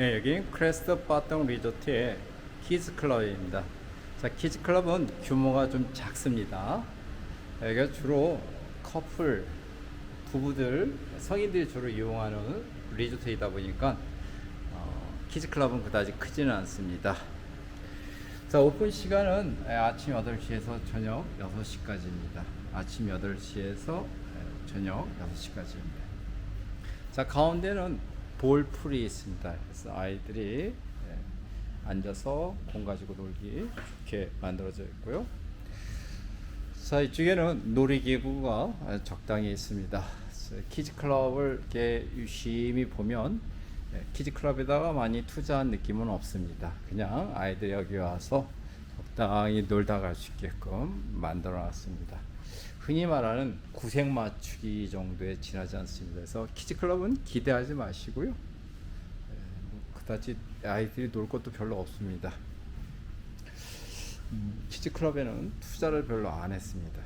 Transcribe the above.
네, 여기는 크레스트 바텀 리조트의 키즈 클럽입니다. 자, 키즈 클럽은 규모가 좀 작습니다. 여기가 주로 커플, 부부들, 성인들이 주로 이용하는 리조트이다 보니까 어, 키즈 클럽은 그다지 크지는 않습니다. 자, 오픈 시간은 아침 8시에서 저녁 6시까지입니다. 아침 8시에서 저녁 6시까지입니다. 자, 가운데는 볼풀이 있습니다. 그래서 아이들이 예, 앉아서 공 가지고 놀기 좋게 만들어져 있고요. 자, 이쪽에는 놀이기구가 적당히 있습니다. 키즈 클럽을 이렇게 유심히 보면 예, 키즈 클럽에다가 많이 투자한 느낌은 없습니다. 그냥 아이들이 여기 와서 적당히 놀다 갈 수 있게끔 만들어 놨습니다. 흔히 말하는 구색 맞추기 정도에 지나지 않습니다. 그래서 키즈 클럽은 기대하지 마시고요. 예, 뭐 그다지 아이들이 놀 것도 별로 없습니다. 음, 키즈 클럽에는 투자를 별로 안 했습니다.